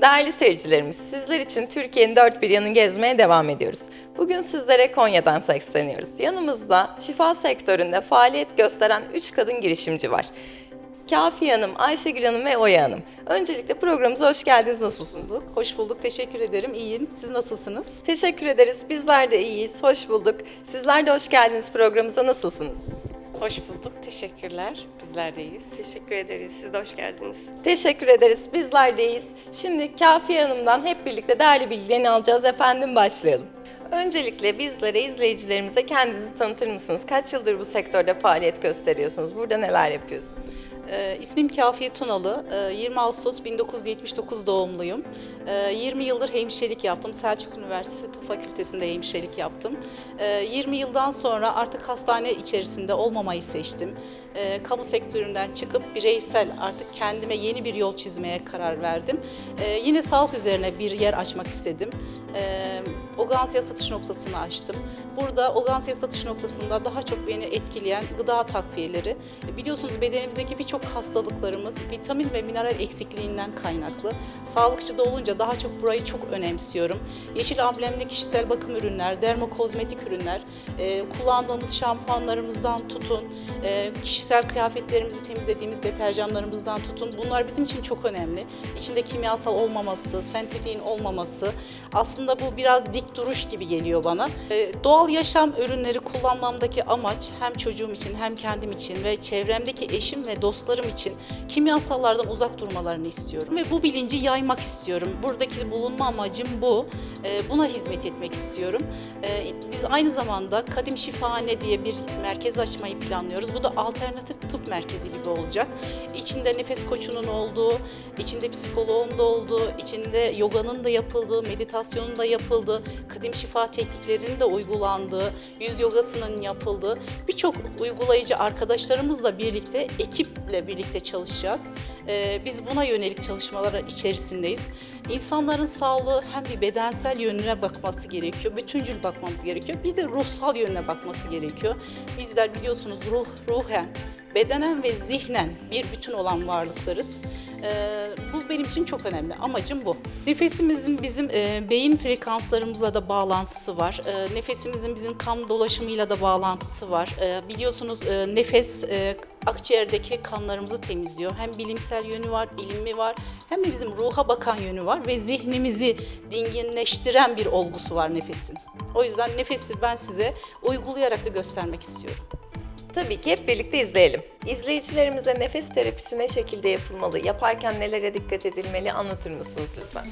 Değerli seyircilerimiz, sizler için Türkiye'nin dört bir yanını gezmeye devam ediyoruz. Bugün sizlere Konya'dan sesleniyoruz. Yanımızda şifa sektöründe faaliyet gösteren 3 kadın girişimci var. Kafiye Hanım, Ayşegül Hanım ve Oya Hanım. Öncelikle programımıza hoş geldiniz. Nasılsınız? Hoş bulduk, teşekkür ederim. İyiyim. Siz nasılsınız? Teşekkür ederiz. Bizler de iyiyiz. Hoş bulduk. Sizler de hoş geldiniz programımıza. Nasılsınız? Hoş bulduk. Teşekkürler. Bizler de iyiyiz. Teşekkür ederiz. Siz de hoş geldiniz. Teşekkür ederiz. Bizler deyiz. Şimdi Kafiye Hanım'dan hep birlikte değerli bilgilerini alacağız. Efendim başlayalım. Öncelikle bizlere, izleyicilerimize kendinizi tanıtır mısınız? Kaç yıldır bu sektörde faaliyet gösteriyorsunuz? Burada neler yapıyorsunuz? Ee, ismim Kafiye Tunalı. Ee, 20 Ağustos 1979 doğumluyum. Ee, 20 yıldır hemşirelik yaptım. Selçuk Üniversitesi Tıp Fakültesi'nde hemşirelik yaptım. Ee, 20 yıldan sonra artık hastane içerisinde olmamayı seçtim. Ee, kamu sektöründen çıkıp bireysel artık kendime yeni bir yol çizmeye karar verdim. Ee, yine sağlık üzerine bir yer açmak istedim. Ee, Ogansiya satış noktasını açtım. Burada Ogansiya satış noktasında daha çok beni etkileyen gıda takviyeleri. E, Biliyorsunuz bedenimizdeki birçok hastalıklarımız vitamin ve mineral eksikliğinden kaynaklı. Sağlıkçı da olunca daha çok burayı çok önemsiyorum. Yeşil amblemli kişisel bakım ürünler, dermokozmetik ürünler, e, kullandığımız şampuanlarımızdan tutun, e, kişisel kıyafetlerimizi temizlediğimiz deterjanlarımızdan tutun. Bunlar bizim için çok önemli. İçinde kimyasal olmaması, sentetiğin olmaması. Aslında bu biraz dik duruş gibi geliyor bana. E, doğal yaşam ürünleri kullanmamdaki amaç hem çocuğum için hem kendim için ve çevremdeki eşim ve dostlarım için kimyasallardan uzak durmalarını istiyorum. Ve bu bilinci yaymak istiyorum. Buradaki bulunma amacım bu. E, buna hizmet etmek istiyorum. E, biz aynı zamanda Kadim Şifahane diye bir merkez açmayı planlıyoruz. Bu da alternatif tıp merkezi gibi olacak. İçinde nefes koçunun olduğu, içinde psikoloğun da olduğu, içinde yoganın da yapıldığı, meditasyonun da yapıldığı, kadim şifa tekniklerinin de uygulandığı, yüz yogasının yapıldığı birçok uygulayıcı arkadaşlarımızla birlikte, ekiple birlikte çalışacağız. Ee, biz buna yönelik çalışmalara içerisindeyiz. İnsanların sağlığı hem bir bedensel yönüne bakması gerekiyor, bütüncül bakmamız gerekiyor. Bir de ruhsal yönüne bakması gerekiyor. Bizler biliyorsunuz ruh, ruhen, bedenen ve zihnen bir bütün olan varlıklarız. Ee, bu benim için çok önemli. Amacım bu. Nefesimizin bizim e, beyin frekanslarımızla da bağlantısı var. E, nefesimizin bizim kan dolaşımıyla da bağlantısı var. E, biliyorsunuz e, nefes e, akciğerdeki kanlarımızı temizliyor. Hem bilimsel yönü var, ilmi var, hem de bizim ruha bakan yönü var ve zihnimizi dinginleştiren bir olgusu var nefesin. O yüzden nefesi ben size uygulayarak da göstermek istiyorum. Tabii ki hep birlikte izleyelim. İzleyicilerimize nefes terapisi ne şekilde yapılmalı, yaparken nelere dikkat edilmeli anlatır mısınız lütfen?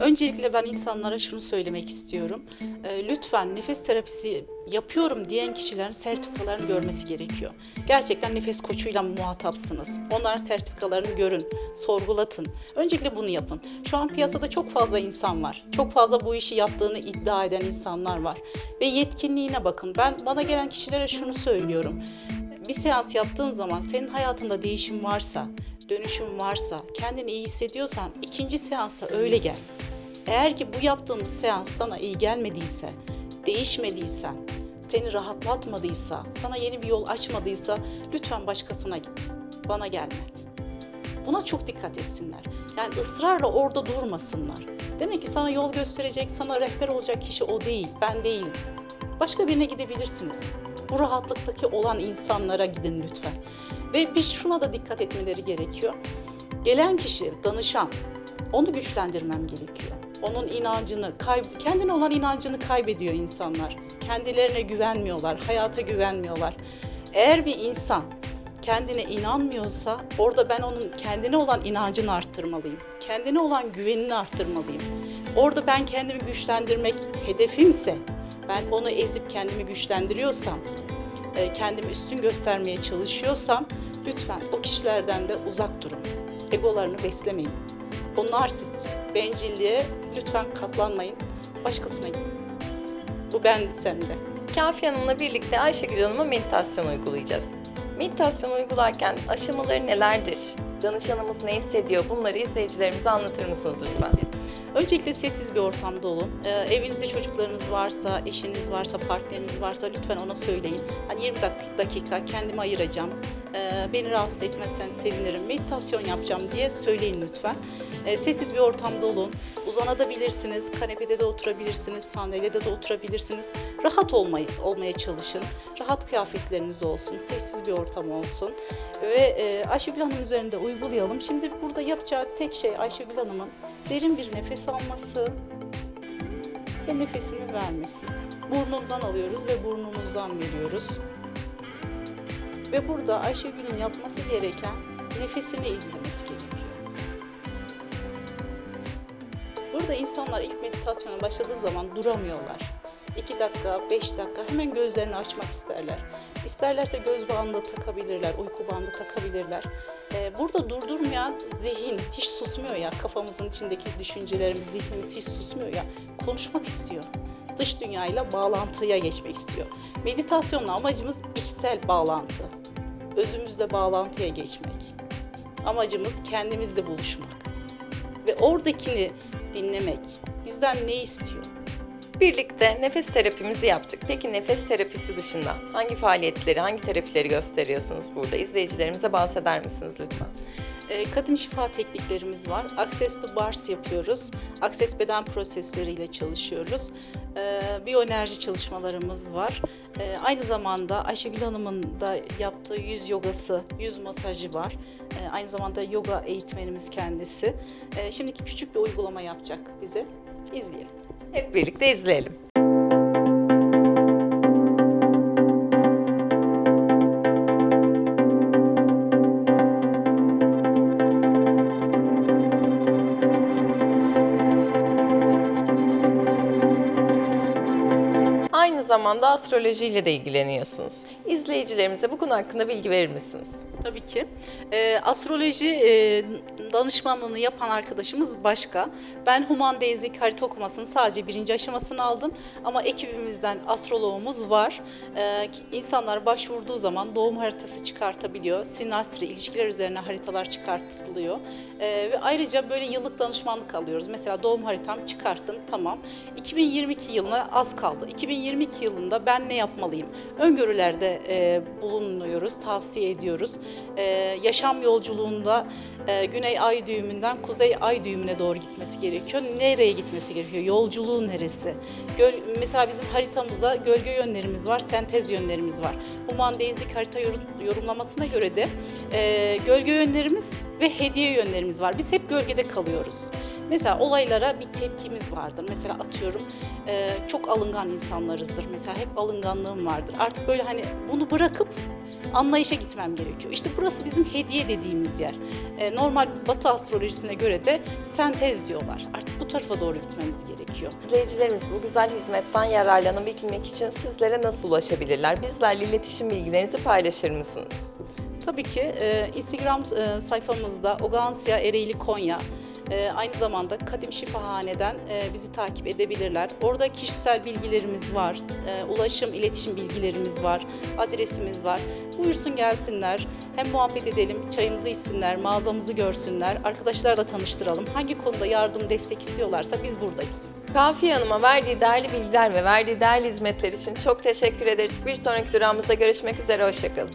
Öncelikle ben insanlara şunu söylemek istiyorum. Ee, Lütfen nefes terapisi yapıyorum diyen kişilerin sertifikalarını görmesi gerekiyor. Gerçekten nefes koçuyla muhatapsınız. Onların sertifikalarını görün, sorgulatın. Öncelikle bunu yapın. Şu an piyasada çok fazla insan var. Çok fazla bu işi yaptığını iddia eden insanlar var. Ve yetkinliğine bakın. Ben bana gelen kişilere şunu söylüyorum. Bir seans yaptığın zaman senin hayatında değişim varsa, dönüşüm varsa, kendini iyi hissediyorsan ikinci seansa öyle gel. Eğer ki bu yaptığımız seans sana iyi gelmediyse, değişmediysen, seni rahatlatmadıysa, sana yeni bir yol açmadıysa lütfen başkasına git. Bana gelme. Buna çok dikkat etsinler. Yani ısrarla orada durmasınlar. Demek ki sana yol gösterecek, sana rehber olacak kişi o değil, ben değilim. Başka birine gidebilirsiniz. Bu rahatlıktaki olan insanlara gidin lütfen. Ve bir şuna da dikkat etmeleri gerekiyor. Gelen kişi, danışan, onu güçlendirmem gerekiyor. Onun inancını, kendine olan inancını kaybediyor insanlar. Kendilerine güvenmiyorlar, hayata güvenmiyorlar. Eğer bir insan kendine inanmıyorsa orada ben onun kendine olan inancını arttırmalıyım. Kendine olan güvenini arttırmalıyım. Orada ben kendimi güçlendirmek hedefimse, ben onu ezip kendimi güçlendiriyorsam, e, kendimi üstün göstermeye çalışıyorsam lütfen o kişilerden de uzak durun. Egolarını beslemeyin. O narsist, bencilliğe lütfen katlanmayın. Başkasına gidin. Bu ben sende. Kafiye Hanım'la birlikte Ayşegül Hanım'a meditasyon uygulayacağız. Meditasyon uygularken aşamaları nelerdir? Danışanımız ne hissediyor? Bunları izleyicilerimize anlatır mısınız lütfen? Öncelikle sessiz bir ortamda olun. Ee, evinizde çocuklarınız varsa, eşiniz varsa, partneriniz varsa lütfen ona söyleyin. Hani 20 dak- dakika kendimi ayıracağım. Ee, beni rahatsız etmezsen sevinirim. Meditasyon yapacağım diye söyleyin lütfen. E, sessiz bir ortamda olun. Uzanabilirsiniz, kanepede de oturabilirsiniz, sandalyede de oturabilirsiniz. Rahat olmayı, olmaya çalışın. Rahat kıyafetleriniz olsun, sessiz bir ortam olsun. Ve e, Ayşegül Hanım üzerinde uygulayalım. Şimdi burada yapacağı tek şey Ayşegül Hanım'ın derin bir nefes alması ve nefesini vermesi. Burnundan alıyoruz ve burnumuzdan veriyoruz. Ve burada Ayşegül'ün yapması gereken nefesini izlemesi gerekiyor. Burada insanlar ilk meditasyona başladığı zaman duramıyorlar. 2 dakika, 5 dakika hemen gözlerini açmak isterler. İsterlerse göz bandı takabilirler, uyku bandı takabilirler. Ee, burada durdurmayan zihin hiç susmuyor ya. Kafamızın içindeki düşüncelerimiz, zihnimiz hiç susmuyor ya. Konuşmak istiyor. Dış dünyayla bağlantıya geçmek istiyor. Meditasyonla amacımız içsel bağlantı. Özümüzle bağlantıya geçmek. Amacımız kendimizle buluşmak. Ve oradakini dinlemek. Bizden ne istiyor? Birlikte nefes terapimizi yaptık. Peki nefes terapisi dışında hangi faaliyetleri, hangi terapileri gösteriyorsunuz burada? İzleyicilerimize bahseder misiniz lütfen? E, şifa tekniklerimiz var. Access to Bars yapıyoruz. Access beden prosesleriyle çalışıyoruz. E, biyoenerji çalışmalarımız var. E, aynı zamanda Ayşegül Hanım'ın da yaptığı yüz yogası, yüz masajı var. E, aynı zamanda yoga eğitmenimiz kendisi. E, şimdiki küçük bir uygulama yapacak bize. İzleyelim. Hep birlikte izleyelim. Zamanda astrolojiyle de ilgileniyorsunuz. İzleyicilerimize bu konu hakkında bilgi verir misiniz? Tabii ki. Ee, astroloji e, danışmanlığını yapan arkadaşımız başka. Ben Human Deizlik harita okumasının sadece birinci aşamasını aldım. Ama ekibimizden astrologumuz var. Ee, insanlar başvurduğu zaman doğum haritası çıkartabiliyor. Sinastri, ilişkiler üzerine haritalar çıkartılıyor. Ee, ve ayrıca böyle yıllık danışmanlık alıyoruz. Mesela doğum haritam çıkarttım, tamam. 2022 yılına az kaldı. 2022 yılında ben ne yapmalıyım? Öngörülerde e, bulunuyoruz, tavsiye ediyoruz. Ee, yaşam yolculuğunda e, güney ay düğümünden kuzey ay düğümüne doğru gitmesi gerekiyor. Nereye gitmesi gerekiyor? Yolculuğu neresi? Göl, mesela bizim haritamızda gölge yönlerimiz var, sentez yönlerimiz var. Human Deizlik harita yorum- yorumlamasına göre de e, gölge yönlerimiz ve hediye yönlerimiz var. Biz hep gölgede kalıyoruz. Mesela olaylara bir tepkimiz vardır. Mesela atıyorum e, çok alıngan insanlarızdır. Mesela hep alınganlığım vardır. Artık böyle hani bunu bırakıp anlayışa gitmem gerekiyor. İşte burası bizim hediye dediğimiz yer. E, normal Batı astrolojisine göre de sentez diyorlar. Artık bu tarafa doğru gitmemiz gerekiyor. İzleyicilerimiz bu güzel hizmetten yararlanabilmek için sizlere nasıl ulaşabilirler? Bizlerle iletişim bilgilerinizi paylaşır mısınız? Tabii ki e, Instagram e, sayfamızda Ogansia Ereğli Konya e, aynı zamanda Kadim Şifahane'den e, bizi takip edebilirler. Orada kişisel bilgilerimiz var, e, ulaşım, iletişim bilgilerimiz var, adresimiz var. Buyursun gelsinler, hem muhabbet edelim, çayımızı içsinler, mağazamızı görsünler, arkadaşlarla tanıştıralım. Hangi konuda yardım, destek istiyorlarsa biz buradayız. Kafiye Hanım'a verdiği değerli bilgiler ve verdiği değerli hizmetler için çok teşekkür ederiz. Bir sonraki durağımızda görüşmek üzere, hoşçakalın.